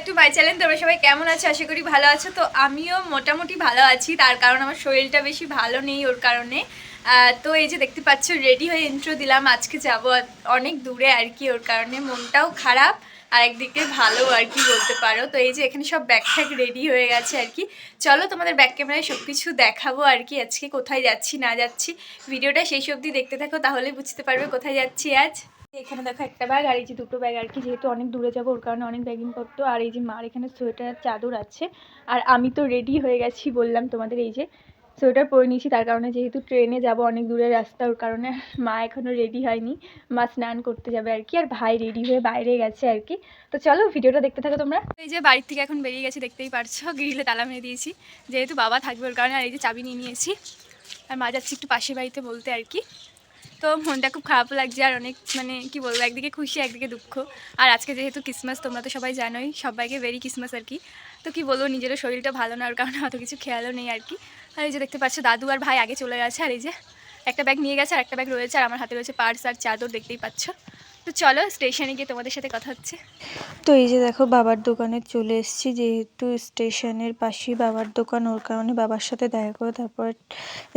Back to my channel তোমরা সবাই কেমন আছো? আশা করি ভালো আছো। তো আমিও মোটামুটি ভালো আছি। তার কারণ আমার শরীরটা বেশি ভালো নেই ওর কারণে। তো এই যে দেখতে পাচ্ছ রেডি হয়ে ইন্ট্রো দিলাম। আজকে যাব অনেক দূরে আর কি ওর কারণে। মনটাও খারাপ, আর একদিকে ভালো আর কি বলতে পারো। তো এই যে এখানে সব ব্যাগ ট্যাগ রেডি হয়ে গেছে আর কি। চলো তোমাদের ব্যাক ক্যামেরায় সব কিছু দেখাবো আর কি। আজকে কোথায় যাচ্ছি, না যাচ্ছি। ভিডিওটা সেই অবধি দেখতে থাকো, তাহলে বুঝতে পারবে কোথায় যাচ্ছি আজ। এখানে দেখো একটা ব্যাগ আর এই যে দুটো ব্যাগ আর কি, যেহেতু অনেক দূরে যাব, ওর কারণে অনেক ব্যাগিং করতো। আর এই যে মার এখানে সোয়েটার, চাদর আছে। আর আমি তো রেডি হয়ে গেছি বললাম তোমাদের, এই যে সোয়েটার পরে নিয়েছি, তার কারণে যেহেতু ট্রেনে যাব, অনেক দূরের রাস্তা, ওর কারণে মা এখনও রেডি হয়নি। মা স্নান করতে যাবে আর কি, আর ভাই রেডি হয়ে বাইরে গেছে আর কি। তো চলো ভিডিওটা দেখতে থাকো তোমরা। এই যে বাড়ির থেকে এখন বেরিয়ে গেছি, দেখতেই পারছ, গ্রিলে তালা মেরে দিয়েছি। যেহেতু বাবা থাকবে, ওর কারণে আর এই যে চাবি নিয়ে নিয়েছি। আর মা যাচ্ছি একটু পাশের বাড়িতে বলতে আর কি। তো মনটা খুব খারাপ লাগছে আর অনেক মানে কি বলব, একদিকে খুশি, একদিকে দুঃখ। আর আজকে যেহেতু ক্রিসমাস তোমরা তো সবাই জানোই, সবাইকে ভেরি ক্রিসমাস আর কি। তো কি বলব, নিজেরও শরীরটা ভালো না ওর কারণে অত কিছু খেয়ালও নেই আর কি। আর এই যে দেখতে পাচ্ছ, দাদু আর ভাই আগে চলে গেছে, আর এই যে একটা ব্যাগ নিয়ে গেছে আর একটা ব্যাগ রয়েছে, আর আমার হাতে রয়েছে পার্স আর চাদর দেখতেই পাচ্ছ। তো চলো স্টেশনে গিয়ে তোমাদের সাথে কথা হচ্ছে। তো এই যে দেখো বাবার দোকানে চলে এসেছি, যেহেতু স্টেশনের পাশেই বাবার দোকান, ওর কারণে বাবার সাথে দেখা করে তারপর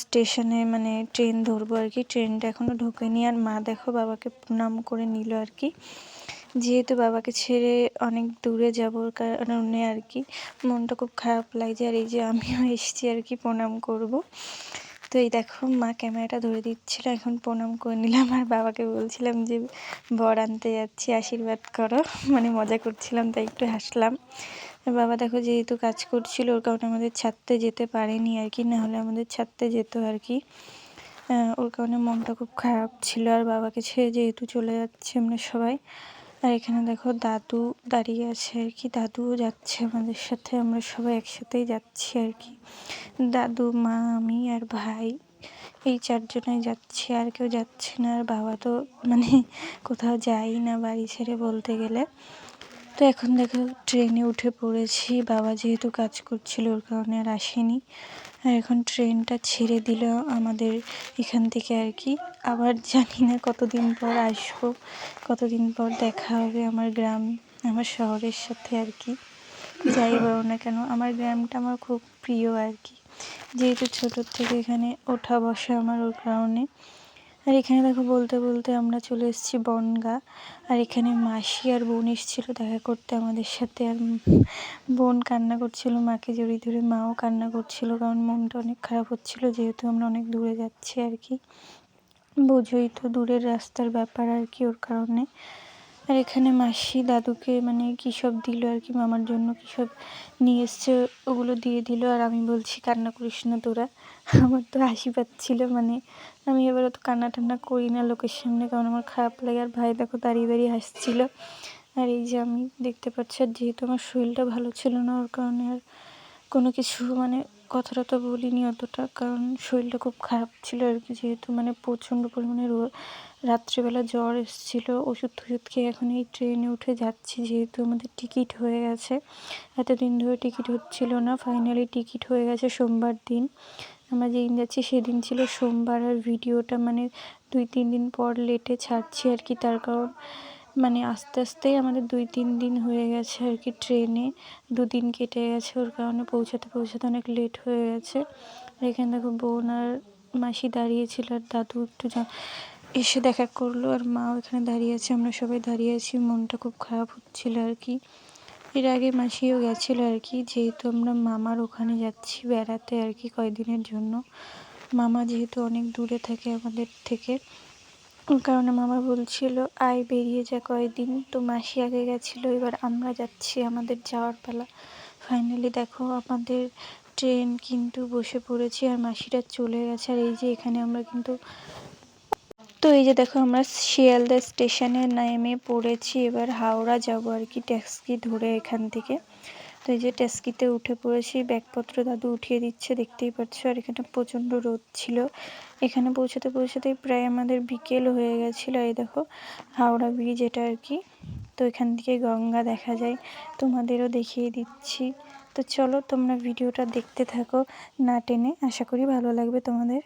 স্টেশনে মানে ট্রেন ধরবো আর কি। ট্রেনটা এখনও ঢোকেনি আর মা দেখো বাবাকে প্রণাম করে নিল আর কি। যেহেতু বাবাকে ছেড়ে অনেক দূরে যাবোর কারণে আর কি, মনটা খুব খারাপ লাগছে। আর এই যে আমিও এসেছি আর কি প্রণাম করব। তো এই দেখো, মা ক্যামেরাটা ধরে দিচ্ছিল, এখন প্রণাম করে নিলাম। আর বাবাকে বলছিলাম যে, বর আনতে যাচ্ছি, আশীর্বাদ করো। মানে মজা করছিলাম, তাই একটু হাসলাম। বাবা দেখো, যেহেতু কাজ করছিল, ওর কারণে আমাদের ছাড়তে যেতে পারেনি আর কি নাহলে আমাদের ছাড়তে যেত আর কি। ওর কারণে মনটা খুব খারাপ ছিল। আর বাবাকে ছেড়ে যেহেতু চলে যাচ্ছে আমরা সবাই, আর এখানে দেখো, দাদু দাঁড়িয়ে আছে আর কি। দাদুও যাচ্ছে আমাদের সাথে, আমরা সবাই একসাথেই যাচ্ছি আর কি। দাদু, মা, আমি আর ভাই এই চারজনাই যাচ্ছে, আর কেউ যাচ্ছে না। আর বাবা তো মানে কোথাও যাই না বাড়ি ছেড়ে বলতে গেলে। তো এখন দেখো ট্রেনে উঠে পড়েছি। বাবা যেহেতু কাজ করছিল, ওর কারণে আর আসেনি। আর এখন ট্রেনটা ছেড়ে দিল আমাদের এখান থেকে আর কি। আবার জানি না কতদিন পর আসব, কতদিন পর দেখা হবে আমার গ্রাম, আমার শহরের সাথে আর কি। যাই বলো না কেন, আমার গ্রামটা আমার খুব প্রিয় আর কি। যেহেতু ছোটোর থেকে এখানে ওঠা বসা আমার ওর কারণে। আর এখানে দেখো বলতে বলতে আমরা চলে এসেছি বনগা। আর এখানে মাসি আর বোন এসেছিল দেখা করতে আমাদের সাথে। আর বোন কান্না করছিল, মাকে জড়িয়ে ধরে মাও কান্না করছিল কারণ মনটা অনেক খারাপ হচ্ছিল যেহেতু আমরা অনেক দূরে যাচ্ছি আর কি। বোঝোই তো দূরের রাস্তার ব্যাপার আর কি ওর কারণে। আর এখানে মাসি দাদুকে মানে কী সব দিল আর কি, মামার জন্য কী সব নিয়ে এসছে, ওগুলো দিয়ে দিল। আর আমি বলছি, কান্না করিস না তোরা। আমার তো হাসি পাচ্ছিল মানে আমি এবার অত কান্না টান্না করি না লোকের সামনে, কারণ আমার খারাপ লাগে। আর ভাই দেখো দাঁড়িয়ে দাঁড়িয়ে হাসছিল। আর এই যে আমি দেখতে পাচ্ছি, আর যেহেতু আমার শরীরটা ভালো ছিল না, ওর কারণে আর কোনো কিছু মানে কথা তো বলিনি অতটা, কারণ শরীরটা খুব খারাপ ছিল আর কি, যেহেতু মানে প্রচণ্ড পরিমাণে রো রাত্রিবেলা জ্বর এসেছিল ওষুধ টষুধ খেয়ে এখন এই ট্রেনে উঠে যাচ্ছি, যেহেতু আমাদের টিকিট হয়ে গেছে। এতদিন ধরে টিকিট হচ্ছিল না ফাইনালি টিকিট হয়ে গেছে সোমবার দিন। আমরা যেদিন যাচ্ছি সেদিন ছিল সোমবার, আর ভিডিওটা মানে দুই তিন দিন পর লেটে ছাড়ছি আর কি, তার কারণ মানে আস্তে আস্তেই আমাদের দুই, তিন দিন হয়ে গেছে আর কি ট্রেনে দুদিন কেটে গেছে ওর কারণে পৌঁছাতে পৌঁছাতে অনেক লেট হয়ে গেছে। আর এখানে দেখো বোন আর মাসি দাঁড়িয়েছিল আর দাদু একটু এসে দেখা করল আর মা ওখানে দাঁড়িয়ে আছে, আমরা সবাই দাঁড়িয়ে আছি, মনটা খুব খারাপ হচ্ছিল আর কি। এর আগে মাসিও গেছিল আর কি, যেহেতু আমরা মামার ওখানে যাচ্ছি বেড়াতে আর কি কয়দিনের জন্য। মামা যেহেতু অনেক দূরে থাকে আমাদের থেকে কারণে মামা বলছিল, আয় বেরিয়ে যা কয়দিন তো মাসি আগে গেছিল, এবার আমরা যাচ্ছি আমাদের যাওয়ার পালা। ফাইনালি দেখো, আমাদের ট্রেন কিন্তু বসে পড়েছি আর মাসিরা চলে গেছে। আর এই যে এখানে আমরা কিন্তু তো এই যে দেখো, আমরা শিয়ালদা স্টেশনে নেমে পড়েছি, এবার হাওড়া যাব আর কি, ট্যাক্সি ধরে এখান থেকে। তো এই যে ট্যাক্সিতে উঠে পড়েছি ব্যাগপত্র দাদু উঠিয়ে দিচ্ছে, দেখতেই পাচ্ছ, আর এখানে প্রচণ্ড রোদ ছিল। এখানে পৌঁছাতে পৌঁছাতেই প্রায় আমাদের বিকেল হয়ে গেছিল, এই দেখো, হাওড়া ব্রিজ এটা আর কি। তো এখান থেকে গঙ্গা দেখা যায়, তোমাদেরও দেখিয়ে দিচ্ছি। তো চলো তোমরা ভিডিওটা দেখতে থাকো না টেনে, আশা করি ভালো লাগবে তোমাদের।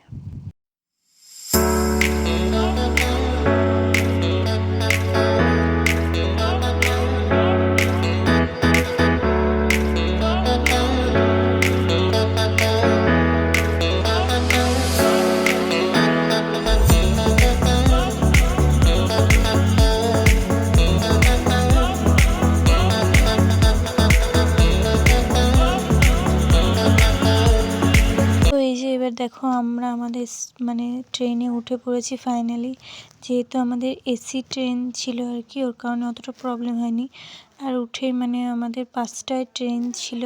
দেখো আমরা আমাদের মানে ট্রেনে উঠে পড়েছি ফাইনালি যেহেতু আমাদের এসি ট্রেন ছিল আর কি, ওর কারণে অতটা প্রবলেম হয়নি। আর উঠে মানে আমাদের পাঁচটায় ট্রেন ছিল।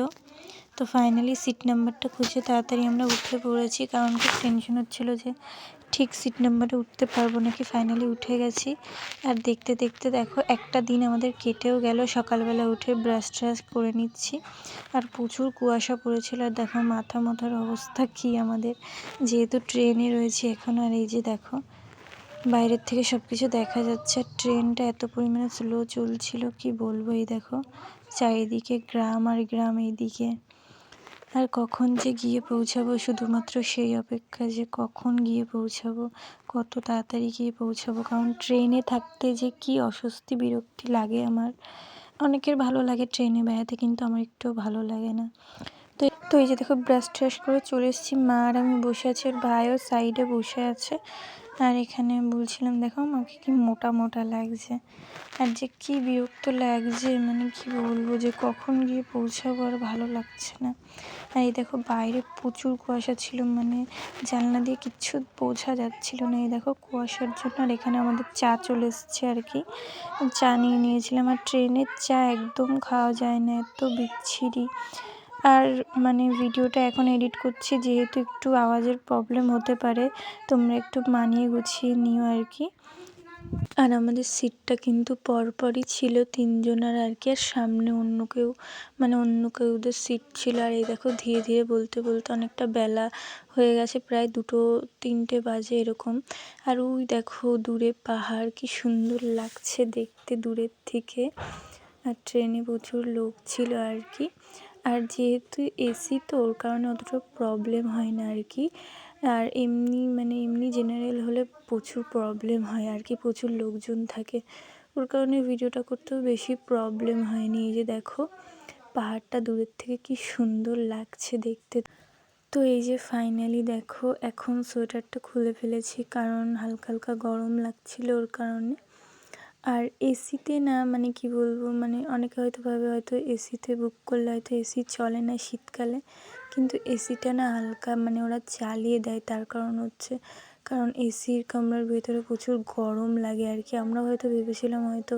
তো ফাইনালি সিট নাম্বারটা খুঁজে তাড়াতাড়ি আমরা উঠে পড়েছি, কারণ খুব টেনশন হচ্ছিল যে ঠিক সিট নাম্বারে উঠতে পারব নাকি? ফাইনালি উঠে গেছি। আর দেখতে দেখতে দেখো, একটা দিন আমাদের কেটেও গেল। সকালবেলা উঠে ব্রাশ ট্রাশ করে নিচ্ছি। আর প্রচুর কুয়াশা পড়েছিল। আর দেখো, মাথা মাথার অবস্থা কি আমাদের। যেহেতু ট্রেনে রয়েছে এখন, আর এই যে দেখো, বাইরের থেকে সব কিছু দেখা যাচ্ছে। আর ট্রেনটা এত পরিমাণে স্লো চলছিল, কি বলব? এই দেখো, চারিদিকে গ্রাম আর গ্রাম এইদিকে। আর কখন যে গিয়ে পৌঁছাবো? শুধুমাত্র সেই অপেক্ষা যে কখন গিয়ে পৌঁছাবো? কত তাড়াতাড়ি গিয়ে পৌঁছাবো? কারণ ট্রেনে থাকতে যে কি অস্বস্তি, বিরক্তি লাগে আমার। অনেকের ভালো লাগে ট্রেনে বেড়াতে, কিন্তু আমার একটুও ভালো লাগে না। তো তো এই যে দেখো ব্রাশ ট্রাশ করে চলে এসেছি। মা আর আমি বসে আছি, আর ভাইও সাইডে বসে আছে। আর এখানে বলছিলাম, দেখো, আমাকে কি মোটা মোটা লাগছে। আর যে কি বিরক্ত লাগছে মানে কি বলব, যে কখন গিয়ে পৌঁছাবো আর ভালো লাগছে না। আর এই দেখো, বাইরে প্রচুর কুয়াশা ছিল মানে জানলা দিয়ে কিচ্ছু বোঝা যাচ্ছিল না। এই দেখো, কুয়াশার জন্য আর এখানে আমাদের চা চলে এসছে আর কি। চা নিয়ে নিয়েছিলাম, আর ট্রেনের চা একদম খাওয়া যায় না, এত বিচ্ছিরি। আর মানে ভিডিওটা এখন এডিট করছি, যেহেতু একটু আওয়াজের প্রবলেম হতে পারে, তোমরা একটু মানিয়ে গুছিয়ে নিও আর কি। আর আমাদের সিটটা কিন্তু পরপরই ছিল তিনজনের আর কি, আর সামনে অন্য কেউ মানে অন্য কেউদের সিট ছিল। আর এই দেখো, ধীরে ধীরে বলতে বলতে অনেকটা বেলা হয়ে গেছে, প্রায় দুটো তিনটে বাজে এরকম। আর ওই দেখো, দূরে পাহাড়, কি সুন্দর লাগছে দেখতে দূরের থেকে। আর ট্রেনে প্রচুর লোক ছিল আর কি। আর যেহেতু এসি তো, ওর কারণে অতটা প্রবলেম হয় না আর কি আর এমনি মানে এমনি জেনারেল হলে প্রচুর প্রবলেম হয় আর কি প্রচুর লোকজন থাকে। ওর কারণে ভিডিওটা করতেও বেশি প্রবলেম হয়নি। এই যে দেখো, পাহাড়টা দূরের থেকে কি সুন্দর লাগছে দেখতে। তো এই যে ফাইনালি দেখো, এখন সোয়েটারটা খুলে ফেলেছি, কারণ হালকা হালকা গরম লাগছিল ওর কারণে। আর এসিতে না মানে কি বলব মানে অনেকে হয়তো ভাবে হয়তো এসিতে বুক করলে হয়তো এসি চলে না শীতকালে, কিন্তু এসিটা না হালকা মানে ওরা চালিয়ে দেয়। তার কারণ হচ্ছে, কারণ এসির কামরার ভেতরে প্রচুর গরম লাগে আর কি আমরা হয়তো ভেবেছিলাম হয়তো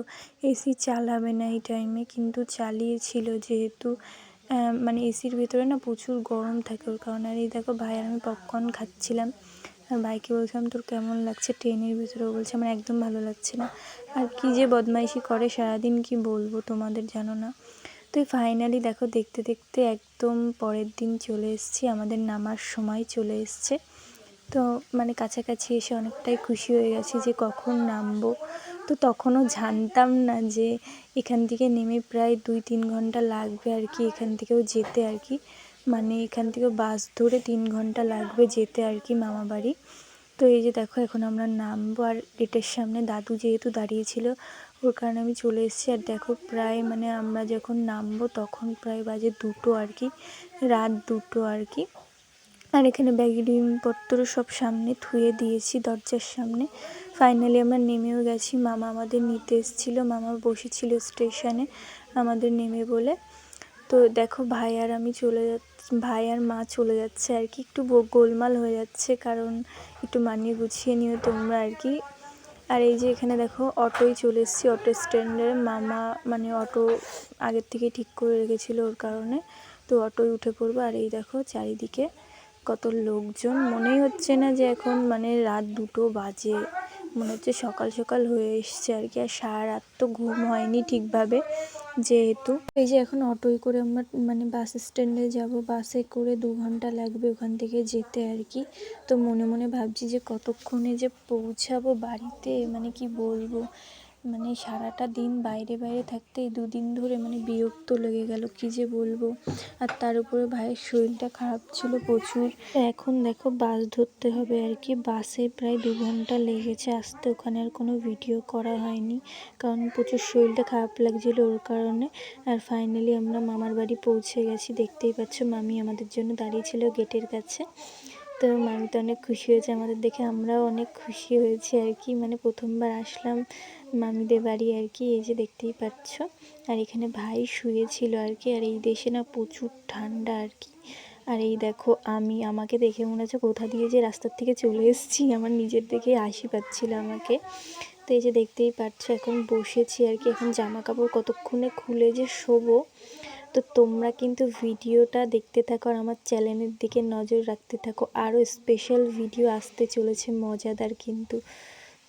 এসি চালাবে না এই টাইমে কিন্তু চালিয়েছিল যেহেতু মানে এসির ভেতরে না প্রচুর গরম থাকে ওর কারণে। আর এই দেখো ভাই, আমি পপকর্ন খাচ্ছিলাম। ভাইকে বলছিলাম, তোর কেমন লাগছে ট্রেনের ভিতরে? বলছে, আমার একদম ভালো লাগছে না। আর কি যে বদমাইশি করে, সারাদিন কি বলব তোমাদের জানো না। তো ফাইনালি দেখো, দেখতে দেখতে একদম পরের দিন চলে এসেছি, আমাদের নামার সময় চলে এসছে। তো মানে কাছাকাছি এসে অনেকটাই খুশি হয়ে গেছি যে কখন নামবো। তো তখনও জানতাম না যে এখান থেকে নেমে প্রায় দুই তিন ঘণ্টা লাগবে আর কি, এখান থেকেও যেতে আর কি। মানে এখান থেকে বাস ধরে তিন ঘণ্টা লাগবে যেতে আর কি মামা বাড়ি। তো এই যে দেখো, এখন আমরা নামবো আর গেটের সামনে। দাদু যেহেতু দাঁড়িয়েছিল, ওর কারণে আমি চলে এসেছি। আর দেখো, প্রায় মানে আমরা যখন নামবো তখন প্রায় বাজে দুটো আর কি, রাত দুটো আর কি। আর এখানে ব্যাগপত্র সব সামনে থুয়ে দিয়েছি দরজার সামনে। ফাইনালি আমরা নেমেও গেছি। মামা আমাদের নিতে এসেছিল, মামা বসেছিল স্টেশনে আমাদের নেমে বলে। তো দেখো, ভাই আর আমি চলে যাচ্ছি ভাই আর মা চলে যাচ্ছে আর কি। একটু গোলমাল হয়ে যাচ্ছে, কারণ একটু মানিয়ে গুছিয়ে নিও তোমরা আর কি। আর এই যে এখানে দেখো, অটোই চলে এসেছি, অটো স্ট্যান্ডে। মামা মানে অটো আগের থেকে ঠিক করে রেখেছিল ওর কারণে। তো অটোই উঠে পড়ব। আর এই দেখো, চারিদিকে কত লোকজন। মনেই হচ্ছে না যে এখন মানে রাত দুটো বাজে। মনে হচ্ছে সকাল সকাল হয়ে এসছে আর কি। আর সারা রাত তো ঘুম হয়নি ঠিকভাবে। যেহেতু। এই যে এখন অটোয় করে আমরা মানে বাস স্ট্যান্ডে যাব বাসে করে দু ঘণ্টা লাগবে ওখান থেকে যেতে আর কি। তো মনে মনে ভাবছি যে কতক্ষণে যে পৌঁছাবো বাড়িতে মানে কি বলব? মানে সারাটা দিন বাইরে বাইরে থাকতে এই দুদিন ধরে মানে বিরক্ত লেগে গেল, কি যে বলব? আর তার উপরে ভাইয়ের শরীরটা খারাপ ছিল প্রচুর। এখন দেখো বাস ধরতে হবে আর কি, বাসে প্রায় দু ঘণ্টা লেগেছে, আসতে ওখানে আর কোনো ভিডিও করা হয়নি, কারণ প্রচুর শরীরটা খারাপ লাগছিল ওর কারণে। আর ফাইনালি আমরা মামার বাড়ি পৌঁছে গেছি, দেখতেই পাচ্ছ মামি আমাদের জন্য দাঁড়িয়েছিল গেটের কাছে। তো মামি তো অনেক খুশি হয়েছে আমাদের দেখে, আমরাও অনেক খুশি হয়েছি আর কি। মানে প্রথমবার আসলাম মামিদের বাড়ি আর কি, এই যে দেখতেই পাচ্ছ। আর এখানে ভাই শুয়েছিল আর কি, আর এই দেশে না প্রচুর ঠান্ডা আর কি। আর এই দেখো আমি, আমাকে দেখে মনে হচ্ছে কোথা দিয়ে যে রাস্তার থেকে চলে এসেছি, আমার নিজের দেখে হাসি পাচ্ছিল আমাকে। তো এই যে দেখতেই পাচ্ছ, এখন বসেছি আর কি, এখন জামা কাপড় কতক্ষণে খুলে যে শোবো। তো তোমরা কিন্তু ভিডিওটা দেখতে থাকো আর আমার চ্যানেলের দিকে নজর রাখতে থাকো। আরও স্পেশাল ভিডিও আসতে চলেছে, মজাদার কিন্তু।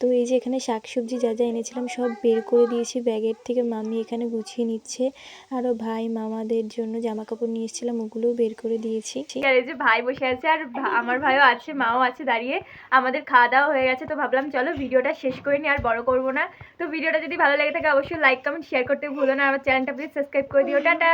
তো এই যে এখানে শাকসবজি যা যা এনেছিলাম সব বের করে দিয়েছি ব্যাগের থেকে। মামি এখানে গুছিয়ে নিচ্ছে। আরও ভাই মামাদের জন্য জামা কাপড় নিয়ে এসেছিলাম, ওগুলোও বের করে দিয়েছি। আর এই যে ভাই বসে আছে আর আমার ভাইও আছে, মাও আছে দাঁড়িয়ে। আমাদের খাওয়া দাওয়া হয়ে গেছে তো ভাবলাম চলো ভিডিওটা শেষ করে নি আর বড় করব না। তো ভিডিওটা যদি ভালো লেগে থাকে অবশ্যই লাইক কমেন্ট শেয়ার করতে ভুলো না। আমার চ্যানেলটা প্লিজ সাবস্ক্রাইব করে দিও। টাটা!